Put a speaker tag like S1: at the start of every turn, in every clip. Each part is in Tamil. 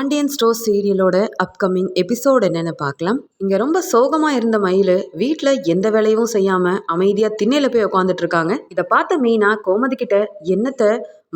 S1: பாண்டியன் ஸ்டோர் சீரியலோட அப்கமிங் எபிசோட் என்னென்னு பார்க்கலாம். இங்கே ரொம்ப சோகமாக இருந்த மயில் வீட்டில் எந்த வேலையும் செய்யாமல் அமைதியாக திண்ணையில் போய் உட்காந்துட்டு இருக்காங்க. இதை பார்த்த மீனா கோமதி கிட்ட என்னத்தை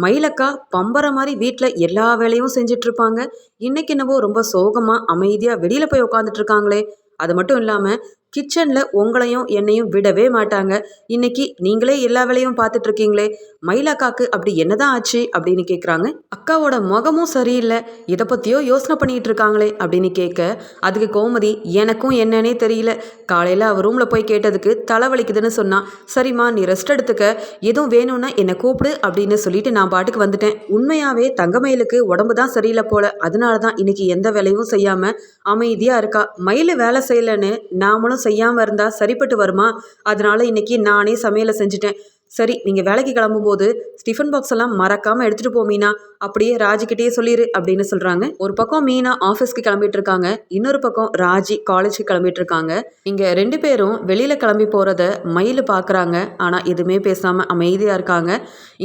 S1: மயிலக்கா பம்பர மாதிரி வீட்டில் எல்லா வேலையும் செஞ்சுட்டு இருப்பாங்க. இன்னைக்கு என்னவோ ரொம்ப சோகமாக அமைதியாக வெளியில் போய் உட்காந்துட்டு இருக்காங்களே. அது மட்டும் இல்லாமல் கிச்சனில் உங்களையும் என்னையும் விடவே மாட்டாங்க. இன்னைக்கு நீங்களே எல்லா வேலையும் பார்த்துட்டு இருக்கீங்களே. மயிலாக்காக்கு அப்படி என்னதான் ஆச்சு அப்படின்னு கேட்குறாங்க அக்காவோட முகமும் சரியில்லை. இதை பற்றியோ யோசனை பண்ணிட்டு இருக்காங்களே அப்படின்னு கேட்க அதுக்கு கோமதி எனக்கும் என்னன்னே தெரியல. காலையில் அவர் ரூமில் போய் கேட்டதுக்கு தலைவலிக்குதுன்னு சொன்னான் சரிம்மா நீ ரெஸ்ட் எடுத்துக்க. எதுவும் வேணும்னா என்னை கூப்பிடு அப்படின்னு சொல்லிட்டு நான் பாட்டுக்கு வந்துட்டேன். உண்மையாகவே தங்கமயிலுக்கு உடம்பு தான் சரியில்லை போல. அதனால தான் இன்னைக்கு எந்த வேலையும் செய்யாமல் அமைதியாக இருக்கா. மயில் வேலை செய்யலைன்னு நாமளும் செய்யாமல் இருந்தால் சரிப்பட்டு வருமா? அதனால இன்னைக்கு நானே சமையலை செஞ்சுட்டேன். சரி நீங்கள் வேலைக்கு கிளம்பும்போது ஸ்டிஃபன் பாக்ஸ் எல்லாம் மறக்காமல் எடுத்துகிட்டு போ மீனா. அப்படியே ராஜிக்கிட்டே சொல்லிடு அப்படின்னு சொல்கிறாங்க ஒரு பக்கம் மீனா ஆஃபீஸ்க்கு கிளம்பிட்டு இருக்காங்க. இன்னொரு பக்கம் ராஜி காலேஜுக்கு கிளம்பிட்டு இருக்காங்க. இங்கே ரெண்டு பேரும் வெளியில் கிளம்பி போகிறத மயில் பார்க்குறாங்க ஆனால் எதுவுமே பேசாமல் அமைதியாக இருக்காங்க.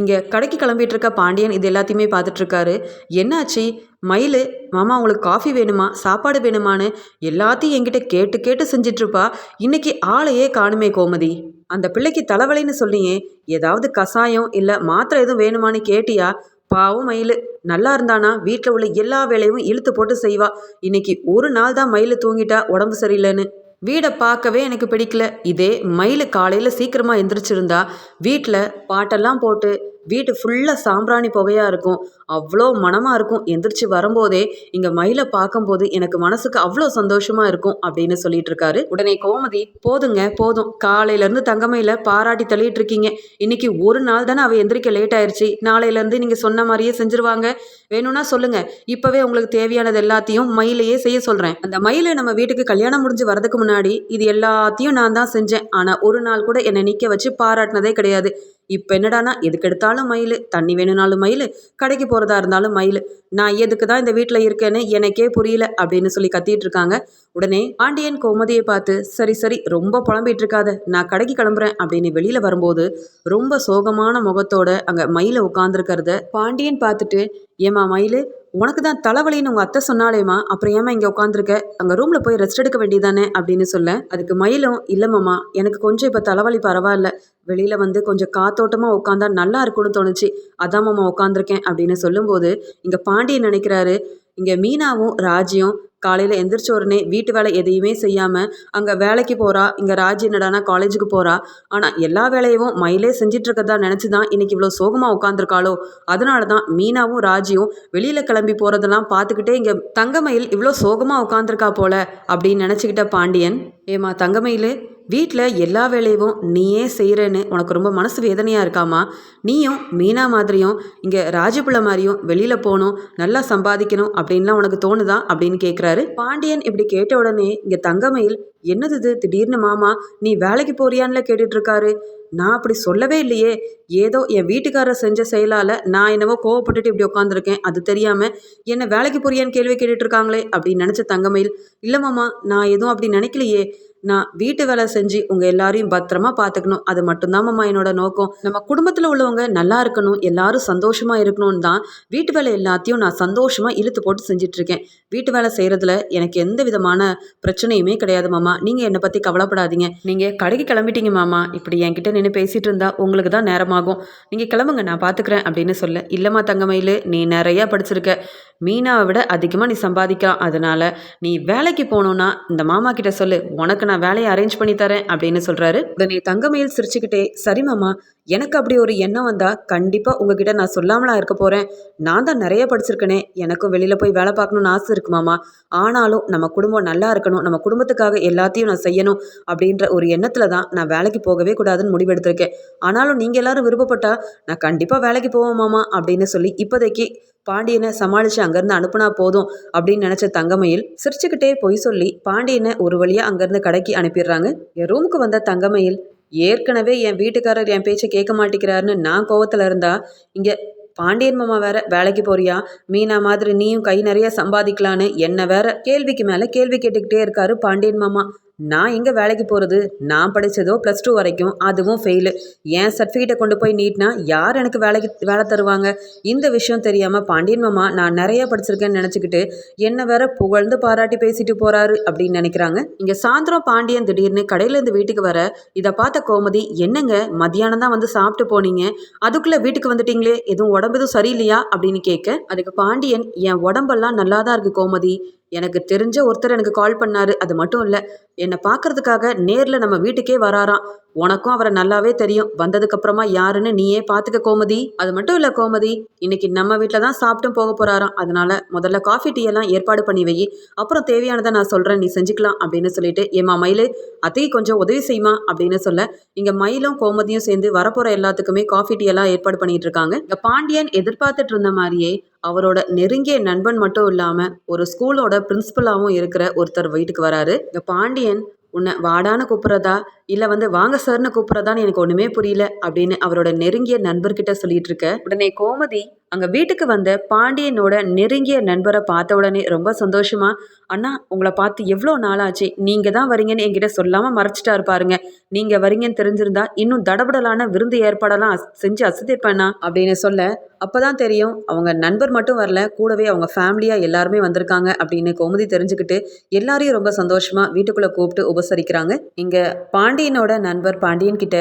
S1: இங்கே கடைக்கு கிளம்பிட்டு இருக்க பாண்டியன் இது எல்லாத்தையுமே பார்த்துட்ருக்காரு என்னாச்சு? மயில் மாமா உங்களுக்கு காஃபி வேணுமா? சாப்பாடு வேணுமான்னு எல்லாத்தையும் என்கிட்ட கேட்டு கேட்டு செஞ்சிட்ருப்பா இன்னைக்கு ஆளையே காணுமே கோமதி. அந்த பிள்ளைக்கு தலைவலின்னு சொல்லியே ஏதாவது கசாயம் இல்லை மாத்திரை எதுவும் வேணுமான்னு கேட்டியா? பாவம் மயில். நல்லா இருந்தானா? வீட்டில் உள்ள எல்லா வேலையும் இழுத்து போட்டு செய்வா. இன்னைக்கு ஒரு நாள் தான் மயில் தூங்கிட்டா உடம்பு சரியில்லைன்னு. வீடை பார்க்கவே எனக்கு பிடிக்கல. இதே மயில் காலையில் சீக்கிரமாக எந்திரிச்சிருந்தா வீட்டில் பாட்டெல்லாம் போட்டு வீட்டு ஃபுல்லாக சாம்பிராணி புகையாக இருக்கும். அவ்வளோ மனமாக இருக்கும். எந்திரிச்சு வரும்போதே இங்கே மயிலை பார்க்கும்போது எனக்கு மனசுக்கு அவ்வளோ சந்தோஷமாக இருக்கும் அப்படின்னு சொல்லிட்டு இருக்காரு. உடனே கோமதி போதுங்க போதும். காலையிலேருந்து தங்கமயில பாராட்டி தள்ளிட்டு இருக்கீங்க. இன்னைக்கு ஒரு நாள் தானே அவள் எந்திரிக்க லேட் ஆயிடுச்சு நாளையிலேருந்து நீங்கள் சொன்ன மாதிரியே செஞ்சுருவாங்க. வேணும்னா சொல்லுங்கள் இப்போவே உங்களுக்கு தேவையானது எல்லாத்தையும் மயிலையே செய்ய சொல்கிறேன் அந்த மயிலை நம்ம வீட்டுக்கு கல்யாணம் முடிஞ்சு வரதுக்கு முன்னாடி இது எல்லாத்தையும் நான் தான் செஞ்சேன். ஆனால் ஒரு நாள் கூட என்னை நிற்க வச்சு பாராட்டினதே கிடையாது. இப்போ என்னடானா எதுக்கு எடுத்தாலும் மயில். தண்ணி வேணும்னாலும் மயில். கடைக்கு போகிறதா இருந்தாலும் மயில். நான் எதுக்கு தான் இந்த வீட்டில் இருக்கேன்னு எனக்கே புரியல அப்படின்னு சொல்லி கத்திட்டு இருக்காங்க. உடனே பாண்டியன் கோமதியை பார்த்து சரி சரி ரொம்ப புலம்பிட்டு இருக்காத. நான் கடைக்கு கிளம்புறேன். அப்படின்னு வெளியில் வரும்போது ரொம்ப சோகமான முகத்தோட அங்கே மயில உட்காந்துருக்கிறத பாண்டியன் பார்த்துட்டு ஏமா மயில் உனக்கு தான் தலைவலின்னு உங்கள் அத்தை சொன்னாலேம்மா அப்புறம் ஏமா இங்கே உட்காந்துருக்க அங்கே ரூமில் போய் ரெஸ்ட் எடுக்க வேண்டியதானே அப்படின்னு சொல்ல அதுக்கு மயிலும் இல்லைம்மாம்மா எனக்கு கொஞ்சம் இப்போ தலைவலி பரவாயில்ல. வெளியில் வந்து கொஞ்சம் காத்தோட்டமாக உட்காந்தா நல்லா இருக்கும்னு தோணுச்சு. அதான் மாமா உட்காந்துருக்கேன் அப்படின்னு சொல்லும்போது இங்கே பாண்டியன் நினைக்கிறாரு இங்கே மீனாவும் ராஜியும் காலையில் எந்திரிச்ச உடனே வீட்டு வேலை எதையுமே செய்யாமல் அங்கே வேலைக்கு போகிறா இங்கே ராஜி என்னடானா காலேஜுக்கு போகிறா ஆனால் எல்லா வேலையும் மயிலே செஞ்சிட்ருக்கதா நினச்சி தான் இன்றைக்கி இவ்வளோ சோகமாக உட்காந்துருக்காளோ அதனால தான் மீனாவும் ராஜியும் வெளியில் கிளம்பி போகிறதெல்லாம் பார்த்துக்கிட்டே இங்கே தங்கமயில் இவ்வளோ சோகமாக உட்காந்துருக்கா போல அப்படின்னு நினச்சிக்கிட்ட பாண்டியன் ஏமா தங்கமயில் வீட்டில் எல்லா வேலையும் நீயே செய்கிறேன்னு உனக்கு ரொம்ப மனசு வேதனையாக இருக்காமா? நீயும் மீனா மாதிரியும் இங்கே ராஜபிள்ளை மாதிரியும் வெளியில் போகணும் நல்லா சம்பாதிக்கணும் அப்படின்லாம் உனக்கு தோணுதா? அப்படின்னு கேட்குறாரு பாண்டியன் இப்படி கேட்ட உடனே இங்கே தங்கமயில் என்னது திடீர்னு மாமா நீ வேலைக்கு போறியான்ல கேட்டுட்ருக்காரு நான் அப்படி சொல்லவே இல்லையே. ஏதோ என் வீட்டுக்காரர் செஞ்ச செயலால் நான் என்னவோ கோவப்பட்டுட்டு இப்படி உட்காந்துருக்கேன் அது தெரியாமல் என்ன வேலைக்கு போறியான்னு கேள்வி கேட்டுட்ருக்காங்களே அப்படின்னு நினச்ச தங்கமயில் இல்லை மாமா நான் எதுவும் அப்படி நினைக்கலையே. நான் வீட்டு வேலை செஞ்சு உங்கள் எல்லாரையும் பத்திரமா பார்த்துக்கணும் அது மட்டும்தான் மாமா என்னோட நோக்கம். நம்ம குடும்பத்தில் உள்ளவங்க நல்லா இருக்கணும் எல்லாரும் சந்தோஷமாக இருக்கணும்னு தான் வீட்டு வேலை எல்லாத்தையும் நான் சந்தோஷமாக இழுத்து போட்டு செஞ்சிட்ருக்கேன். வீட்டு வேலை செய்கிறதுல எனக்கு எந்த விதமான பிரச்சனையுமே கிடையாது மாமா. நீங்கள் என்னை பற்றி கவலைப்படாதீங்க. நீங்கள் கடைக்கு கிளம்பிட்டீங்க மாமா. இப்படி என்கிட்ட நின்று பேசிகிட்டு இருந்தா உங்களுக்கு தான் நேரமாகும். நீங்கள் கிளம்புங்க நான் பார்த்துக்கிறேன் அப்படின்னு சொல்ல. இல்லைம்மா தங்கமயில் நீ நிறையா படிச்சிருக்க. மீனாவை விட அதிகமாக நீ சம்பாதிக்கலாம். அதனால் நீ வேலைக்கு போகணுன்னா இந்த மாமா கிட்ட சொல்லு. உனக்கு நான் வேலையை அரேஞ்ச் பண்ணி தரேன் அப்படின்னு சொல்கிறாரு உடனே தங்கமயில் சிரிச்சுக்கிட்டே சரி மாமா எனக்கு அப்படி ஒரு எண்ணம் வந்தால் கண்டிப்பாக உங்ககிட்ட நான் சொல்லாமலா இருக்க போகிறேன் நான் தான் நிறைய படிச்சிருக்கனே. எனக்கும் வெளியில் போய் வேலை பார்க்கணுன்னு ஆசை இருக்கு மாமா. ஆனாலும் நம்ம குடும்பம் நல்லா இருக்கணும். நம்ம குடும்பத்துக்காக எல்லாத்தையும் நான் செய்யணும். அப்படின்ற ஒரு எண்ணத்தில் தான் நான் வேலைக்கு போகவே கூடாதுன்னு முடிவு முடிவெடுத்திருக்கேன். ஆனாலும் நீங்கள் எல்லாரும் விருப்பப்பட்டா நான் கண்டிப்பாக வேலைக்கு போவோம் மாமா அப்படின்னு சொல்லி இப்போதைக்கு பாண்டியனை சமாளித்து அங்கேருந்து அனுப்புனா போதும் அப்படின்னு நினச்ச தங்கமயில் சிரிச்சுக்கிட்டே பொய் சொல்லி பாண்டியனை ஒரு வழியாக அங்கேருந்து கடைக்கு அனுப்பிடுறாங்க. என் ரூமுக்கு வந்த தங்கமயில் ஏற்கனவே என் வீட்டுக்காரர் என் பேச்சை கேட்க மாட்டேங்கிறாருன்னு நான் கோவத்தில் இருந்தா இங்கே பாண்டியன் மாமா வேற வேலைக்கு போறியா? மீனா மாதிரி நீயும் கை நிறைய சம்பாதிக்கலான்னு என்ன வேற கேள்விக்கு மேலே கேள்வி கேட்டுக்கிட்டே இருக்காரு பாண்டியன் மாமா. நான் எங்கே வேலைக்கு போகிறது நான் படித்ததோ ப்ளஸ் டூ வரைக்கும் அதுவும் ஃபெயிலு என் சர்டிஃபிகேட்டை கொண்டு போய் நீட்னா யார் எனக்கு வேலைக்கு வேலை தருவாங்க? இந்த விஷயம் தெரியாமல் பாண்டியன் மாமா நான் நிறைய படிச்சிருக்கேன்னு நினச்சிக்கிட்டு என்னை வேற புகழ்ந்து பாராட்டி பேசிட்டு போகிறாரு அப்படின்னு நினைக்கிறாங்க. இங்கே சாயந்தரம் பாண்டியன் திடீர்னு கடையிலேருந்து வீட்டுக்கு வர இதை பார்த்த கோமதி என்னங்க மத்தியானம் தான் வந்து சாப்பிட்டு போனீங்க? அதுக்குள்ளே வீட்டுக்கு வந்துட்டீங்களே? எதுவும் உடம்பு எதுவும் சரியில்லையா? அப்படின்னு கேட்க அதுக்கு பாண்டியன் என் உடம்பெல்லாம் நல்லா தான் இருக்குது கோமதி. எனக்கு தெரிஞ்ச ஒருத்தர் எனக்கு கால் பண்ணாரு. அது மட்டும் இல்லை என்னை பார்க்கறதுக்காக நேரில் நம்ம வீட்டுக்கே வராராம். உனக்கும் அவரை நல்லாவே தெரியும். வந்ததுக்கப்புறமா யாருன்னு நீயே பார்த்துக்க கோமதி. அது மட்டும் இல்லை கோமதி இன்னைக்கு நம்ம வீட்டில் தான் சாப்பிட்டும் போக போகிறாராம் அதனால முதல்ல காஃபி டீ எல்லாம் ஏற்பாடு பண்ணி வை. அப்புறம் தேவையானதை நான் சொல்கிறேன் நீ செஞ்சுக்கலாம் அப்படின்னு சொல்லிட்டு ஏமா மயிலு அத்தைக்கு கொஞ்சம் உதவி செய்யுமா அப்படின்னு சொல்ல இங்கே மயிலும் கோமதியும் சேர்ந்து வரப்போகிற எல்லாத்துக்குமே காஃபி டீ எல்லாம் ஏற்பாடு பண்ணிட்டு இருக்காங்க. இங்கே பாண்டியன் எதிர்பார்த்துட்டு இருந்த மாதிரியே அவரோட நெருங்கிய நண்பன் மட்டும் இல்லாமல் ஒரு ஸ்கூலோட பிரின்சிபலாகவும் இருக்கிற ஒருத்தர் வீட்டுக்கு வராரு. இங்கே பாண்டியன் உன்னை வாடான்னு கூப்பிட்றதா? இல்லை வந்து வாங்க சார்னு கூப்பிட்றதான்னு எனக்கு ஒன்றுமே புரியல அப்படின்னு அவரோட நெருங்கிய நண்பர்கிட்ட சொல்லிட்டு இருக்க. உடனே கோமதி அங்கே வீட்டுக்கு வந்த பாண்டியனோட நெருங்கிய நண்பரை பார்த்த உடனே ரொம்ப சந்தோஷமா அண்ணா உங்களை பார்த்து எவ்வளோ நாளாச்சு? நீங்கள் தான் வரீங்கன்னு என்கிட்ட சொல்லாமல் மறைச்சிட்டாரு பாருங்க. நீங்கள் வரீங்கன்னு தெரிஞ்சிருந்தா இன்னும் தடபடலான விருந்து ஏற்பாடெல்லாம் செஞ்சு அசதிப்பேண்ணா அப்படின்னு சொல்ல அப்போ தான் தெரியும் அவங்க நண்பர் மட்டும் வரல கூடவே அவங்க ஃபேமிலியாக எல்லாருமே வந்திருக்காங்க அப்படின்னு கோமதி தெரிஞ்சுக்கிட்டு எல்லாரையும் ரொம்ப சந்தோஷமாக வீட்டுக்குள்ளே கூப்பிட்டு உபசரிக்கிறாங்க. இங்கே பாண்டியனோட நண்பர் பாண்டியன் கிட்ட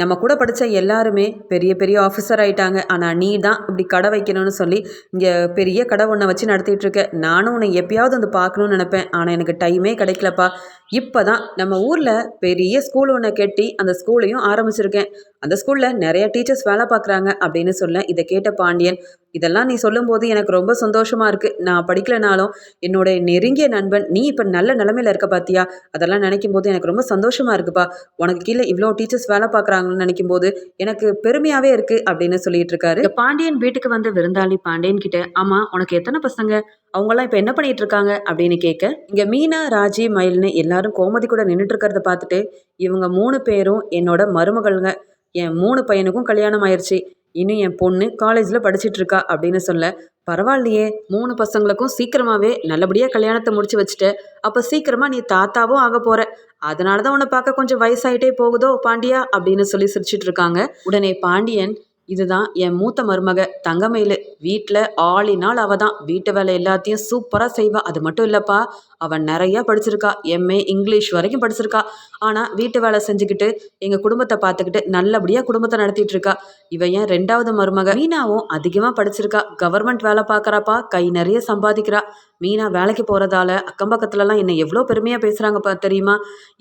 S1: நம்ம கூட படித்த எல்லாருமே பெரிய பெரிய ஆஃபீஸர் ஆயிட்டாங்க. ஆனால் நீ தான் இப்படி கடை வைக்கணும்னு சொல்லி இங்கே பெரிய கடை ஒன்றை வச்சு நடத்திட்டு இருக்க. நானும் உன்னை எப்பயாவது வந்து பார்க்கணும்னு நினப்பேன். ஆனால் எனக்கு டைமே கிடைக்கலப்பா. இப்போ தான் நம்ம ஊரில் பெரிய ஸ்கூல் ஒன்று கட்டி அந்த ஸ்கூலையும் ஆரம்பிச்சிருக்கேன். அந்த ஸ்கூலில் நிறைய டீச்சர்ஸ் வேலை பார்க்குறாங்க அப்படின்னு சொல்ல இதை கேட்ட பாண்டியன் இதெல்லாம் நீ சொல்லும்போது எனக்கு ரொம்ப சந்தோஷமாக இருக்குது நான் படிக்கலைனாலும் என்னோட நெருங்கிய நண்பன் நீ இப்போ நல்ல நிலமையில இருக்க பார்த்தியா அதெல்லாம் நினைக்கும் போது எனக்கு ரொம்ப சந்தோஷமாக இருக்குப்பா. உனக்கு கீழே இவ்வளோ டீச்சர்ஸ் வேலை பார்க்குறாங்கன்னு நினைக்கும் போது எனக்கு பெருமையாகவே இருக்குது அப்படின்னு சொல்லிட்டு இருக்காரு. பாண்டியன் வீட்டுக்கு வந்த விருந்தாளி பாண்டியன் கிட்ட ஆமாம் உனக்கு எத்தனை பசங்க? அவங்கெல்லாம் இப்போ என்ன பண்ணிட்டு இருக்காங்க அப்படின்னு கேட்க இங்கே மீனா ராஜி மயில்னு எல்லாரும் கோமதி கூட நின்றுட்டு இருக்கிறத பார்த்துட்டு இவங்க மூணு பேரும் என்னோட மருமகள்ங்க. என் மூணு பையனுக்கும் கல்யாணம் ஆயிடுச்சு இன்னும் என் பொண்ணு காலேஜில் படிச்சுட்டு இருக்கா அப்படின்னு சொல்ல பரவாயில்லையே மூணு பசங்களுக்கும் சீக்கிரமாகவே நல்லபடியாக கல்யாணத்தை முடிச்சு வச்சுட்டு அப்போ சீக்கிரமாக நீ தாத்தாவும் ஆக போகிற அதனால தான் உன்னை பார்க்க கொஞ்சம் வயசாயிட்டே போகுதோ பாண்டியா அப்படின்னு சொல்லி சிரிச்சிட்டு இருக்காங்க உடனே பாண்டியன் இதுதான் என் மூத்த மருமக. தங்கமயிலு. வீட்டில் ஆளினால் அவ தான் வீட்டு வேலை எல்லாத்தையும் சூப்பராக செய்வா. அது மட்டும் இல்லைப்பா. அவன் நிறையா படிச்சிருக்கா. எம்ஏ இங்கிலீஷ் வரைக்கும் படிச்சிருக்கா. ஆனால் வீட்டு வேலை செஞ்சுக்கிட்டு எங்கள் குடும்பத்தை பார்த்துக்கிட்டு நல்லபடியாக குடும்பத்தை நடத்திட்டு இருக்கா இவன் ரெண்டாவது மருமக? மீனாவும் அதிகமாக படிச்சிருக்கா. கவர்மெண்ட் வேலை பார்க்குறாப்பா கை நிறைய சம்பாதிக்கிறா. மீனா வேலைக்கு போகிறதால அக்கம் பக்கத்துலலாம் என்னை எவ்வளோ பெருமையாக பேசுகிறாங்க பா தெரியுமா?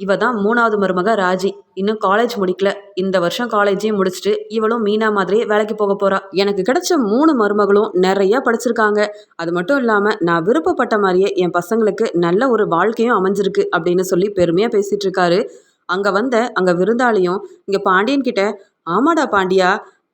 S1: இவ தான் மூணாவது மருமக ராஜி. இன்னும் காலேஜ் முடிக்கல. இந்த வருஷம் காலேஜையும் முடிச்சுட்டு இவளும் மீனா மாதிரியே வேலைக்கு போக போகிறா எனக்கு கிடைச்ச மூணு மருமகளும் நிறையா படிச்சிருக்காங்க. அது மட்டும் இல்லாமல் நான் விருப்பப்பட்ட மாதிரியே என் பசங்களுக்கு நல்ல ஒரு வாழ்க்கையும் அமைஞ்சிருக்கு அப்படின்னு சொல்லி பெருமையாக பேசிட்டு இருக்காரு அங்கே வந்த அங்கே விருந்தாளியும் இங்கே பாண்டியன் கிட்ட ஆமாடா பாண்டியா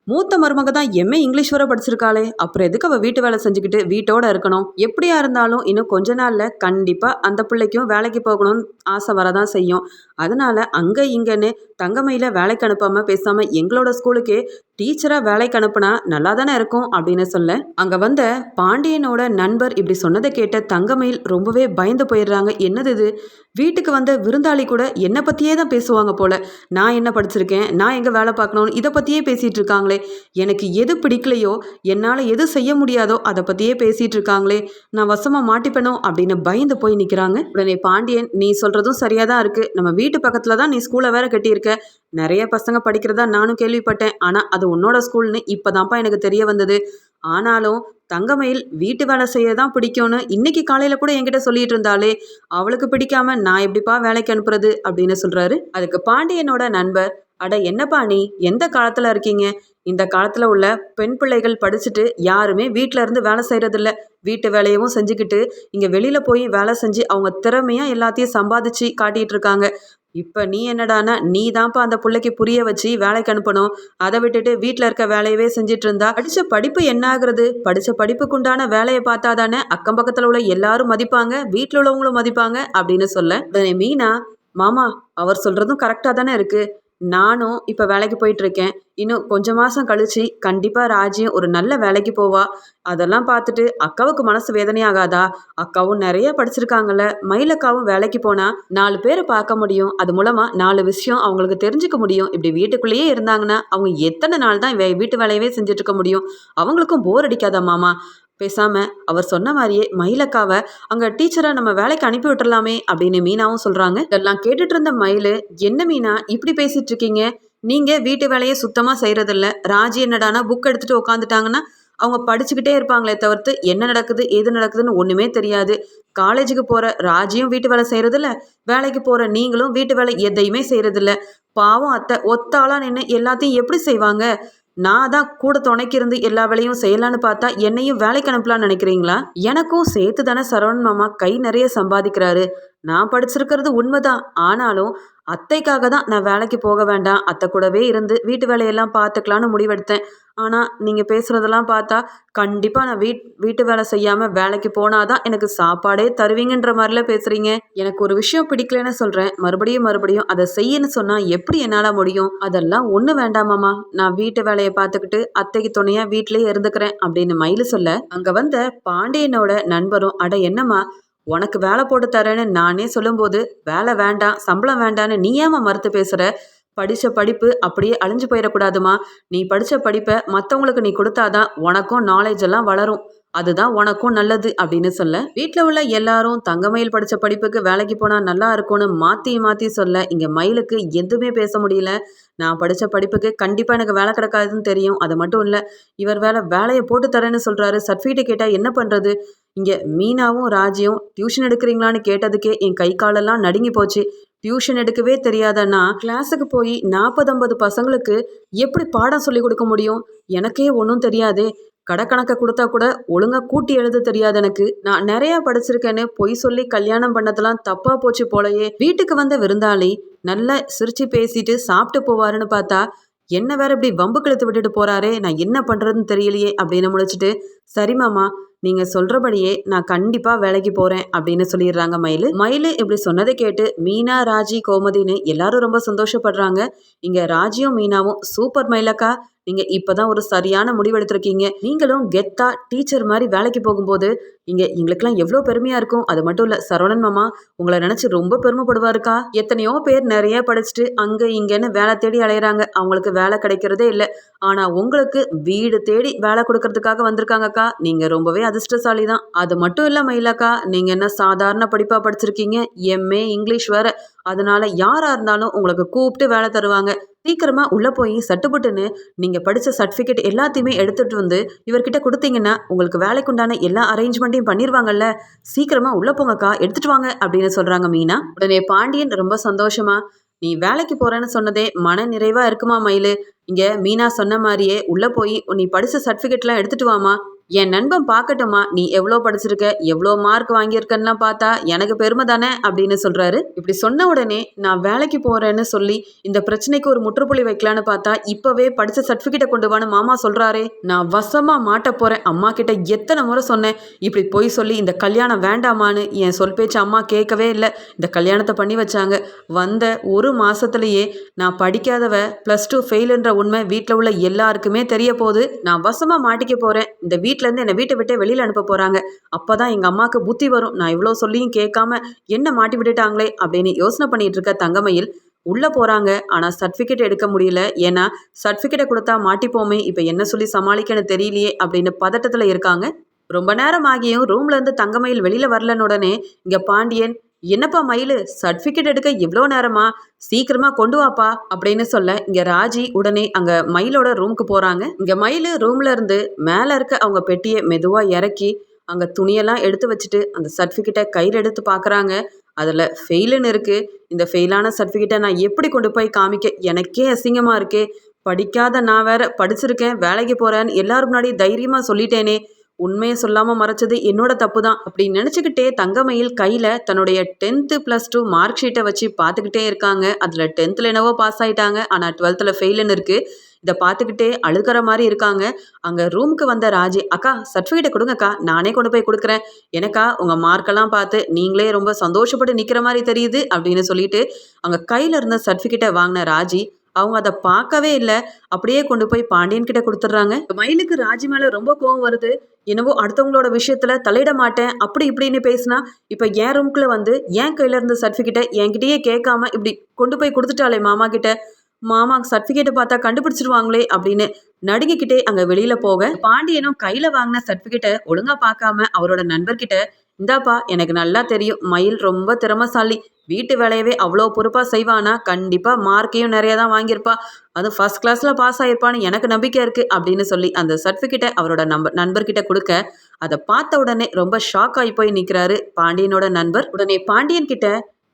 S1: மூத்த மருமக தான் எம்ஏ இங்கிலீஷ் வர படிச்சிருக்காளே அப்புறம் எதுக்கு அவள் வீட்டு வேலை செஞ்சுக்கிட்டு வீட்டோட இருக்கணும்? எப்படியா இருந்தாலும் இன்னும் கொஞ்ச நாளில் கண்டிப்பாக அந்த பிள்ளைக்கும் வேலைக்கு போகணும்னு ஆசை வரதான் செய்யும். அதனால அங்கே இங்கன்னு தங்கமையில் வேலைக்கு அனுப்பாமல் பேசாமல் எங்களோட ஸ்கூலுக்கே டீச்சராக வேலைக்கு அனுப்புனா நல்லா தானே இருக்கும் அப்படின்னு சொல்ல அங்கே வந்த பாண்டியனோட நண்பர் இப்படி சொன்னதை கேட்ட தங்கமயில் ரொம்பவே பயந்து போயிடுறாங்க. என்னது இது? வீட்டுக்கு வந்த விருந்தாளி கூட என்னை பற்றியே தான் பேசுவாங்க போல. நான் என்ன படிச்சிருக்கேன்? நான் எங்கே வேலை பார்க்கணும்னு இதை பற்றியே பேசிகிட்டு இருக்காங்களே. எனக்கு எது பிடிக்கலையோ என்னால் எது செய்ய முடியாதோ அதை பற்றியே பேசிகிட்டு இருக்காங்களே. நான் வசமாக மாட்டிப்பேனோ அப்படின்னு பயந்து போய் நிற்கிறாங்க உடனே பாண்டியன் நீ சொல்கிறதும் சரியாக தான் இருக்குது நம்ம வீட்டு பக்கத்தில் தான் நீ ஸ்கூலை வேற கட்டியிருக்க. நிறைய பசங்க படிக்கிறதா நானும் கேள்விப்பட்டேன். ஆனால் அது உன்னோட ஸ்கூல்னு இப்போதான்ப்பா எனக்கு தெரிய வந்தது. ஆனாலும் தங்கமயில் வீட்டு வேலை செய்ய தான் பிடிக்கும்னு இன்னைக்கு காலையில் கூட என்கிட்ட சொல்லிட்டு இருந்தாலே அவளுக்கு பிடிக்காம நான் எப்படிப்பா வேலைக்கு அனுப்புறது அப்படின்னு சொல்றாரு. அதுக்கு பாண்டியனோட நண்பர் அட என்னப்பா நீ எந்த காலத்தில் இருக்கீங்க? இந்த காலத்தில் உள்ள பெண் பிள்ளைகள் படிச்சுட்டு யாருமே வீட்டில் இருந்து வேலை செய்கிறதில்ல வீட்டு வேலையவும் செஞ்சுக்கிட்டு இங்கே வெளியில் போய் வேலை செஞ்சு அவங்க திறமையாக எல்லாத்தையும் சம்பாதிச்சு காட்டிகிட்டு இருக்காங்க. இப்போ நீ என்னடானா நீ தான்ப்பா அந்த பிள்ளைக்கு புரிய வச்சு வேலைக்கு அனுப்பணும். அதை விட்டுட்டு வீட்டில் இருக்க வேலையவே செஞ்சுட்டு இருந்தா படித்த படிப்பு என்ன ஆகுறது படித்த படிப்புக்குண்டான வேலையை பார்த்தா தானே அக்கம் பக்கத்தில் உள்ள எல்லாரும் மதிப்பாங்க வீட்டில் உள்ளவங்களும் மதிப்பாங்க அப்படின்னு சொல்ல உடனே மீனா மாமா அவர் சொல்கிறதும் கரெக்டாக தானே இருக்குது நானும் இப்போ வேலைக்கு போயிட்டுருக்கேன். இன்னும் கொஞ்ச மாதம் கழிச்சு கண்டிப்பாக ராஜியும் ஒரு நல்ல வேலைக்கு போவா. அதெல்லாம் பார்த்துட்டு அக்காவுக்கு மனசு வேதனையாகாதா? அக்காவும் நிறைய படிச்சிருக்காங்கல்ல. மயிலக்காவும் வேலைக்கு போனால் நாலு பேரை பார்க்க முடியும். அது மூலமாக நாலு விஷயம் அவங்களுக்கு தெரிஞ்சுக்க முடியும். இப்படி வீட்டுக்குள்ளேயே இருந்தாங்கன்னா அவங்க எத்தனை நாள் தான் வே- வீட்டு வேலையவே செஞ்சுட்டு இருக்க முடியும். அவங்களுக்கும் போர் அடிக்காதா மாமா? பேசாம அவர் சொன்ன மாதிரியே மயிலக்காவை அங்க டீச்சரை நம்ம வேலைக்கு அனுப்பி விட்டுறலாமே அப்படின்னு மீனாவும் சொல்றாங்க. இதெல்லாம் கேட்டுட்டு இருந்த மயிலு என்ன மீனா இப்படி பேசிட்டு இருக்கீங்க? நீங்க வீட்டு வேலையை சுத்தமா செய்யறதில்ல. ராஜி என்னடானா புக் எடுத்துட்டு உட்காந்துட்டாங்கன்னா அவங்க படிச்சுக்கிட்டே இருப்பாங்களே தவிர்த்து என்ன நடக்குது எது நடக்குதுன்னு ஒண்ணுமே தெரியாது. காலேஜுக்கு போற ராஜியும் வீட்டு வேலை செய்யறதில்ல. வேலைக்கு போற நீங்களும் வீட்டு வேலை எதையுமே செய்யறதில்ல. பாவம் அத்தை ஒத்தாளாக நின்று எல்லாத்தையும் எப்படி செய்வாங்க? நான் தான் கூட துணைக்கிருந்து எல்லா வேலையும் செய்யலான்னு பார்த்தா என்னையும் வேலைக்கு அனுப்பலாம்னு நினைக்கிறீங்களா? எனக்கும் சேர்த்து தானே சரவணன் மாமா கை நிறைய சம்பாதிக்கிறாரு. நான் படிச்சிருக்கிறது உண்மைதான். ஆனாலும் அத்தைக்காக தான் நான் வேலைக்கு போக வேண்டாம். அத்தை கூடவே இருந்து வீட்டு வேலையெல்லாம் பார்த்துக்கலான்னு முடிவெடுத்தேன். ஆனால் நீங்கள் பேசுகிறதெல்லாம் பார்த்தா கண்டிப்பாக நான் வீட் வீட்டு வேலை செய்யாமல் வேலைக்கு போனாதான் எனக்கு சாப்பாடே தருவீங்கன்ற மாதிரிலாம் பேசுகிறீங்க எனக்கு ஒரு விஷயம் பிடிக்கலன்னு சொல்கிறேன் மறுபடியும் மறுபடியும் அதை செய்யன்னு சொன்னால் எப்படி என்னால் முடியும்? அதெல்லாம் ஒன்றும் வேண்டாமாம்மா நான் வீட்டு வேலையை பார்த்துக்கிட்டு அத்தைக்கு துணையாக வீட்டிலேயே இருந்துக்கிறேன் அப்படின்னு மயில் சொல்ல அங்கே வந்த பாண்டியனோட நண்பரும் அட என்னம்மா உனக்கு வேலை போட்டு தரேன்னு நானே சொல்லும்போது வேலை வேண்டாம் சம்பளம் வேண்டான்னு நீ ஏம்மா மறுத்து பேசுகிற படித்த படிப்பு அப்படியே அழிஞ்சு போயிடக்கூடாதுமா. நீ படித்த படிப்பை மற்றவங்களுக்கு நீ கொடுத்தாதான் உனக்கும் நாலேஜ் எல்லாம் வளரும். அதுதான் உனக்கும் நல்லது அப்படின்னு சொல்ல வீட்டில் உள்ள எல்லாரும் தங்கமயில் படித்த படிப்புக்கு வேலைக்கு போனால் நல்லா இருக்கும்னு மாற்றி மாற்றி சொல்ல இங்கே மயிலுக்கு எதுவுமே பேச முடியல. நான் படித்த படிப்புக்கு கண்டிப்பாக எனக்கு வேலை கிடைக்காதுன்னு தெரியும். அது மட்டும் இல்லை இவர் வேலை வேலையை போட்டு தரேன்னு சொல்கிறாரு சர்டிஃபிகேட் கேட்டால் என்ன பண்ணுறது இங்கே மீனாவும் ராஜியும் டியூஷன் எடுக்கிறீங்களான்னு கேட்டதுக்கே என் கை காலெல்லாம் நடுங்கி போச்சு. டியூஷன் எடுக்கவே தெரியாதன்னா கிளாஸுக்கு போய் நாற்பது ஐம்பது பசங்களுக்கு எப்படி பாடம் சொல்லி கொடுக்க முடியும்? எனக்கே ஒன்றும் தெரியாதே. கடக்கணக்கை கொடுத்தா கூட ஒழுங்காக கூட்டி எழுத தெரியாது எனக்கு. நான் நிறையா படிச்சிருக்கேன்னு பொய் சொல்லி கல்யாணம் பண்ணதெல்லாம் தப்பாக போச்சு போலயே. வீட்டுக்கு வந்த விருந்தாளி நல்லா சிரிச்சு பேசிட்டு சாப்பிட்டு போவாருன்னு பார்த்தா என்ன வேற இப்படி வம்பு கழுத்து விட்டுட்டு போறாரே? நான் என்ன பண்றதுன்னு தெரியலையே அப்படின்னு முடிச்சுட்டு சரி மாமா நீங்க சொல்றபடியே நான் கண்டிப்பா வேலைக்கு போறேன் அப்படின்னு சொல்லிடுறாங்க மயிலு. மயிலு இப்படி சொன்னதை கேட்டு மீனா ராஜி கோமதின்னு எல்லாரும் ரொம்ப சந்தோஷப்படுறாங்க. இங்க ராஜியும் மீனாவும் சூப்பர் மயிலக்கா. நீங்க இப்பதான் ஒரு சரியான முடிவு எடுத்திருக்கீங்க. நீங்களும் கெத்தா டீச்சர் மாதிரி வேலைக்கு போகும்போது இங்க எங்களுக்கெல்லாம் எவ்வளோ பெருமையா இருக்கும். அது மட்டும் இல்ல சரவணன் மாமா உங்களை நினைச்சு ரொம்ப பெருமைப்படுவாருக்கா? எத்தனையோ பேர் நிறைய படிச்சுட்டு அங்க இங்கன்னு வேலை தேடி அலையறாங்க. அவங்களுக்கு வேலை கிடைக்கிறதே இல்லை. ஆனா உங்களுக்கு வீடு தேடி வேலை கொடுக்கறதுக்காக வந்திருக்காங்கக்கா. நீங்க ரொம்பவே அதிர்ஷ்டசாலி தான் அது மட்டும் இல்ல மயிலாக்கா நீங்க என்ன சாதாரண படிப்பா படிச்சிருக்கீங்க? எம்ஏ இங்கிலீஷ் வேற. அதனால யாரா இருந்தாலும் உங்களுக்கு கூப்பிட்டு வேலை தருவாங்க. சீக்கிரமாக உள்ளே போய் சட்டுப்புட்டுன்னு நீங்கள் படித்த சர்டிஃபிகேட் எல்லாத்தையுமே எடுத்துகிட்டு வந்து இவர்கிட்ட கொடுத்தீங்கன்னா உங்களுக்கு வேலைக்கு உண்டான எல்லா அரேஞ்ச்மெண்ட்டையும் பண்ணிடுவாங்கல்ல சீக்கிரமாக உள்ளே போங்கக்கா எடுத்துகிட்டு வாங்க அப்படின்னு சொல்கிறாங்க மீனா. உடனே பாண்டியன் ரொம்ப சந்தோஷமா நீ வேலைக்கு போகிறேன்னு சொன்னதே மன நிறைவாக இருக்குமா மயிலு? இங்கே மீனா சொன்ன மாதிரியே உள்ளே போய் நீ படித்த சர்டிஃபிகேட்லாம் எடுத்துகிட்டு வாமா என் நண்பன் பார்க்கட்டுமா? நீ எவ்வளோ படிச்சிருக்க? எவ்வளோ மார்க் வாங்கியிருக்கன்னா பார்த்தா எனக்கு பெருமை தானே? அப்படின்னு சொல்கிறாரு இப்படி சொன்ன உடனே நான் வேலைக்கு போகிறேன்னு சொல்லி இந்த பிரச்சனைக்கு ஒரு முற்றுப்புள்ளி வைக்கலான்னு பார்த்தா இப்போவே படித்த சர்டிஃபிகேட்டை கொண்டு வான்னு மாமா சொல்கிறாரே நான் வசமாக மாட்ட போகிறேன் அம்மா கிட்ட எத்தனை முறை சொன்னேன். இப்படி போய் சொல்லி இந்த கல்யாணம் வேண்டாமான்னு என் சொல் பேச்சு அம்மா கேட்கவே இல்லை. இந்த கல்யாணத்தை பண்ணி வச்சாங்க. வந்த ஒரு மாதத்துலேயே நான் படிக்காதவ ப்ளஸ் டூ ஃபெயிலுன்ற உண்மை வீட்டில் உள்ள எல்லாருக்குமே தெரிய போகுது. நான் வசமாக மாட்டிக்க போகிறேன் இந்த வீ வீட்டிலேருந்து என்னை வீட்டை விட்டே வெளியில் அனுப்ப போறாங்க. அப்பதான் எங்க அம்மாவுக்கு புத்தி வரும். நான் இவ்வளோ சொல்லியும் கேட்காம என்ன மாட்டி விட்டுட்டாங்களே அப்படின்னு யோசனை பண்ணிட்டு இருக்க தங்கமயில் உள்ளே போகிறாங்க ஆனால் சர்டிஃபிகேட் எடுக்க முடியல. ஏன்னா சர்டிஃபிகேட்டை கொடுத்தா மாட்டிப்போமே. இப்போ என்ன சொல்லி சமாளிக்கன்னு தெரியலையே அப்படின்னு பதட்டத்தில் இருக்காங்க. ரொம்ப நேரம் ஆகியும் ரூம்ல இருந்து தங்கமயில் வெளியில வரலன்னு உடனே இங்க பாண்டியன் என்னப்பா மயிலு சர்டிஃபிகேட் எடுக்க இவ்வளோ நேரமா? சீக்கிரமா கொண்டு வாப்பா அப்படின்னு சொல்ல இங்க ராஜி உடனே அங்க மயிலோட ரூமுக்கு போறாங்க. இங்க மயிலு ரூம்ல இருந்து மேல இருக்க அவங்க பெட்டியை மெதுவா இறக்கி அங்க துணியெல்லாம் எடுத்து வச்சுட்டு அந்த சர்டிஃபிகேட்டை கையில் எடுத்து பார்க்குறாங்க அதில் ஃபெயிலுன்னு இருக்கு. இந்த ஃபெயிலான சர்டிஃபிகேட்டை நான் எப்படி கொண்டு போய் காமிக்க? எனக்கே அசிங்கமாக இருக்கே. படிக்காத நான் வேற படிச்சிருக்கேன் வேலைக்கு போகிறேன்னு எல்லாரும் முன்னாடி தைரியமாக சொல்லிட்டேனே. உண்மையை சொல்லாமல் மறைச்சது என்னோட தப்பு தான் அப்படின்னு நினச்சிக்கிட்டே தங்கமயில் கையில் தன்னுடைய டென்த்து ப்ளஸ் டூ மார்க் ஷீட்டை வச்சு பார்த்துக்கிட்டே இருக்காங்க. அதில் டென்த்தில் என்னவோ பாஸ் ஆகிட்டாங்க ஆனால் டுவெல்த்தில் ஃபெயிலுன்னு இருக்குது இதை பார்த்துக்கிட்டே அழுகிற மாதிரி இருக்காங்க. அங்கே ரூமுக்கு வந்த ராஜி அக்கா சர்டிஃபிகேட்டை கொடுங்கக்கா. நானே கொண்டு போய் கொடுக்குறேன். எனக்கா உங்கள் மார்க்கெல்லாம் பார்த்து நீங்களே ரொம்ப சந்தோஷப்பட்டு நிற்கிற மாதிரி தெரியுது. அப்படின்னு சொல்லிட்டு அங்கே கையில் இருந்த சர்டிஃபிகேட்டை வாங்கின ராஜி அவங்க அதை பார்க்கவே இல்லை. அப்படியே கொண்டு போய் பாண்டியன் கிட்ட கொடுத்துட்றாங்க. மயிலுக்கு ராஜி மேல ரொம்ப கோவம் வருது. என்னவோ அடுத்தவங்களோட விஷயத்துல தலையிட மாட்டேன் அப்படி இப்படின்னு பேசினா இப்போ என் ரூம்குள்ள வந்து என் கையில இருந்த சர்டிஃபிகேட்டை என்கிட்டயே கேட்காம இப்படி கொண்டு போய் கொடுத்துட்டாலே மாமா கிட்ட. மாமா சர்டிஃபிகேட்டை பார்த்தா கண்டுபிடிச்சிருவாங்களே அப்படின்னு நடுங்கிக்கிட்டே அங்க வெளியில போக பாண்டியனும் கையில வாங்கின சர்டிஃபிகேட்டை ஒழுங்கா பார்க்காம அவரோட நண்பர்கிட்ட இந்தாப்பா எனக்கு நல்லா தெரியும். மயில் ரொம்ப திறமசாலி. வீட்டு வேலையவே அவ்வளோ பொறுப்பாக செய்வானா? கண்டிப்பாக மார்க்கையும் நிறையா தான் வாங்கியிருப்பா. அது ஃபர்ஸ்ட் கிளாஸில் பாஸ் ஆகிருப்பான்னு எனக்கு நம்பிக்கை இருக்குது அப்படின்னு சொல்லி அந்த சர்டிஃபிகேட்டை அவரோட நம்ப நண்பர்கிட்ட கொடுக்க அதை பார்த்த உடனே ரொம்ப ஷாக் ஆகி போய் நிற்கிறாரு பாண்டியனோட நண்பர். உடனே பாண்டியன் கிட்ட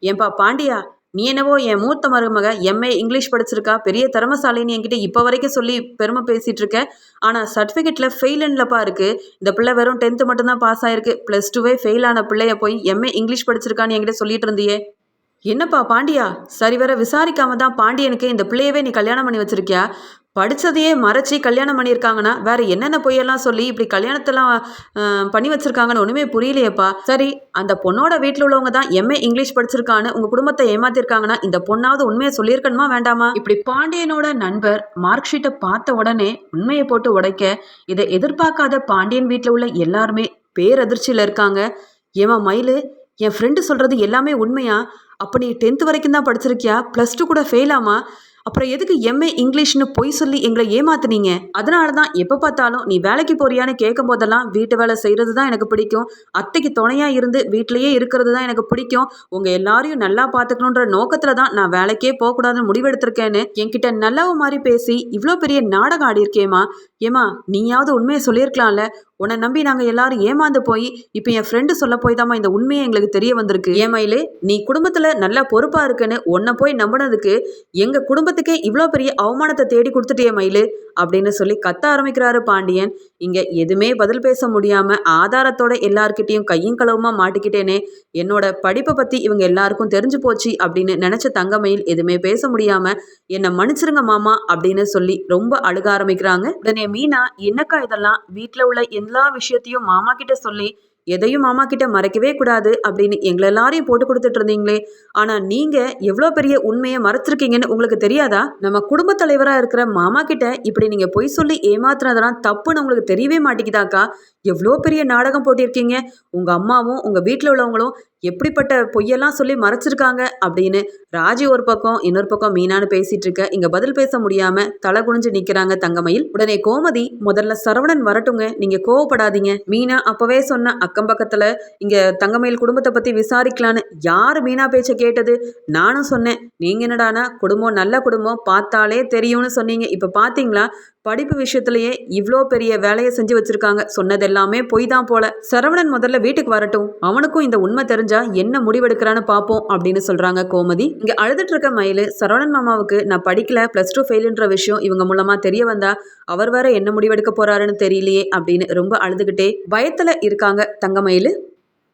S1: ஏன்பா பாண்டியா நீ என்னவோ என் மூத்த மருமக எம்ஏ இங்கிலீஷ் படிச்சிருக்கா பெரிய திறமசாலின்னு என்கிட்ட இப்போ வரைக்கும் சொல்லி பெருமை பேசிகிட்டு இருக்க ஆனால் சர்டிஃபிகேட்டில் ஃபெயிலுன்னுலப்பா இருக்குது இந்த பிள்ளை வெறும் டென்த்து மட்டும்தான் பாஸ் ஆயிருக்கு. ப்ளஸ் டூவே ஃபெயில் ஆன பிள்ளைய போய் எம்ஏ இங்கிலீஷ் படிச்சிருக்கான்னு என்கிட்ட சொல்லிட்டு இருந்தியே. என்னப்பா பாண்டியா? சரிவர விசாரிக்காம தான் பாண்டியனுக்கு இந்த பிள்ளையவே நீ கல்யாணம் பண்ணி வச்சிருக்கியா? படித்ததையே மறைச்சி கல்யாணம் பண்ணியிருக்காங்கன்னா வேற என்னென்ன பொய்யெல்லாம் சொல்லி இப்படி கல்யாணத்தெல்லாம் பண்ணி வச்சிருக்காங்கன்னு ஒன்றுமே புரியலையேப்பா. சரி அந்த பொண்ணோட வீட்டில் உள்ளவங்க தான் எம்ஏ இங்கிலீஷ் படிச்சிருக்கான்னு உங்கள் குடும்பத்தை ஏமாத்திருக்காங்கன்னா இந்த பொண்ணாவது உண்மையை சொல்லியிருக்கணுமா வேண்டாமா? இப்படி பாண்டியனோட நண்பர் மார்க் ஷீட்டை பார்த்த உடனே உண்மையை போட்டு உடைக்க இதை எதிர்பார்க்காத பாண்டியன் வீட்டில் உள்ள எல்லாருமே பேரதிர்ச்சியில் இருக்காங்க. ஏமா மயிலு என் ஃப்ரெண்டு சொல்கிறது எல்லாமே உண்மையா? அப்போ நீ டென்த்து வரைக்கும் தான் படிச்சிருக்கியா? ப்ளஸ் டூ கூட ஃபெயிலாமா அப்புறம் எதுக்கு எம்ஏ இங்கிலீஷ்னு பொய் சொல்லி எங்களை ஏமாத்துனீங்க? அதனால தான் எப்போ பார்த்தாலும் நீ வேலைக்கு போறியான்னு கேட்கும் போதெல்லாம் வீட்டு வேலை செய்கிறது தான் எனக்கு பிடிக்கும். அத்தைக்கு துணையாக இருந்து வீட்டிலையே இருக்கிறது தான் எனக்கு பிடிக்கும். உங்கள் எல்லாரையும் நல்லா பார்த்துக்கணுன்ற நோக்கத்தில் தான் நான் வேலைக்கே போகக்கூடாதுன்னு முடிவெடுத்திருக்கேன்னு என்கிட்ட நல்லாவும் மாதிரி பேசி இவ்வளோ பெரிய நாடகம் ஆடியிருக்கேம்மா. ஏமா நீயாவது உண்மையை சொல்லியிருக்கலாம்ல? உன்னை நம்பி நாங்கள் எல்லாரும் ஏமாந்து போய் இப்போ என் ஃப்ரெண்டு சொல்ல போய் தாம்மா இந்த உண்மையை எங்களுக்கு தெரிய வந்திருக்கு. ஏமாயிலே நீ குடும்பத்தில் நல்லா பொறுப்பாக இருக்குன்னு உன்னை போய் நம்பினதுக்கு எங்கள் குடும்பத்துக்கே இவ்வளோ பெரிய அவமானத்தை தேடி கொடுத்துட்டே மயிலு? அப்படின்னு சொல்லி கத்த ஆரம்பிக்கிறாரு பாண்டியன். இங்கே எதுவுமே பதில் பேச முடியாமல் ஆதாரத்தோட எல்லார்கிட்டேயும் கையும் களவுமா மாட்டிக்கிட்டேனே. என்னோட படிப்பை பற்றி இவங்க எல்லாருக்கும் தெரிஞ்சு போச்சு அப்படின்னு நினச்ச தங்கமயில் எதுவுமே பேச முடியாமல் என்னை மன்னிச்சிருங்க மாமா அப்படின்னு சொல்லி ரொம்ப அழுக ஆரம்பிக்கிறாங்க. உடனே மீனா என்னக்கா இதெல்லாம்? வீட்டில் உள்ள எல்லா விஷயத்தையும் மாமா கிட்ட சொல்லி எதையும் மாமா கிட்ட மறைக்கவே கூடாது அப்படின்னு எங்களை எல்லாரையும் போட்டு கொடுத்துட்டு இருந்தீங்களே. ஆனா நீங்க எவ்வளோ பெரிய உண்மையை மறைச்சிருக்கீங்கன்னு உங்களுக்கு தெரியாதா? நம்ம குடும்ப தலைவரா இருக்கிற மாமா கிட்ட இப்படி நீங்க பொய் சொல்லி ஏமாத்துனதெல்லாம் தப்புன்னு உங்களுக்கு தெரியவே மாட்டேங்குதாக்கா? எவ்வளோ பெரிய நாடகம் போட்டிருக்கீங்க. உங்க அம்மாவும் உங்க வீட்டில் உள்ளவங்களும் எப்படிப்பட்ட பொய்யெல்லாம் சொல்லி மறைச்சிருக்காங்க அப்படின்னு ராஜி ஒரு பக்கம் இன்னொரு பக்கம் மீனான்னு பேசிட்டு இருக்க. இங்க பதில் பேச முடியாம தலை குனிஞ்சு நிக்கிறாங்க தங்கமயில். உடனே கோமதி முதல்ல சரவணன் வரட்டுங்க. நீங்க கோவப்படாதீங்க. மீனா அப்பவே சொன்ன அக்கம் பக்கத்துல இங்க தங்கமயில் குடும்பத்தை பத்தி விசாரிக்கலான்னு யார் மீனா பேச்ச கேட்டது? நானும் சொன்னேன். நீங்க என்னடானா குடும்பம் நல்ல குடும்பம். பார்த்தாலே தெரியும்னு சொன்னீங்க. இப்ப பாத்தீங்களா? படிப்பு விஷயத்திலேயே இவ்வளோ பெரிய வேலையை செஞ்சு வச்சிருக்காங்க. சொன்னது எல்லாமே பொய் தான் போல. சரவணன் முதல்ல வீட்டுக்கு வரட்டும். அவனுக்கும் இந்த உண்மை தெரிஞ்சு என்ன முடிவெடுக்கிறான்னு பார்ப்போம் அப்படின்னு சொல்றாங்க கோமதி. இங்க அழுதுட்டு இருக்க மயிலு சரவணன் மாமாவுக்கு நான் படிக்கல பிளஸ் டூ ஃபெயிலுன்ற விஷயம் இவங்க மூலமா தெரிய வந்தா அவர் வேற என்ன முடிவெடுக்க போறாருன்னு தெரியலையே அப்படின்னு ரொம்ப அழுதுகிட்டே பயத்துல இருக்காங்க தங்கமயிலு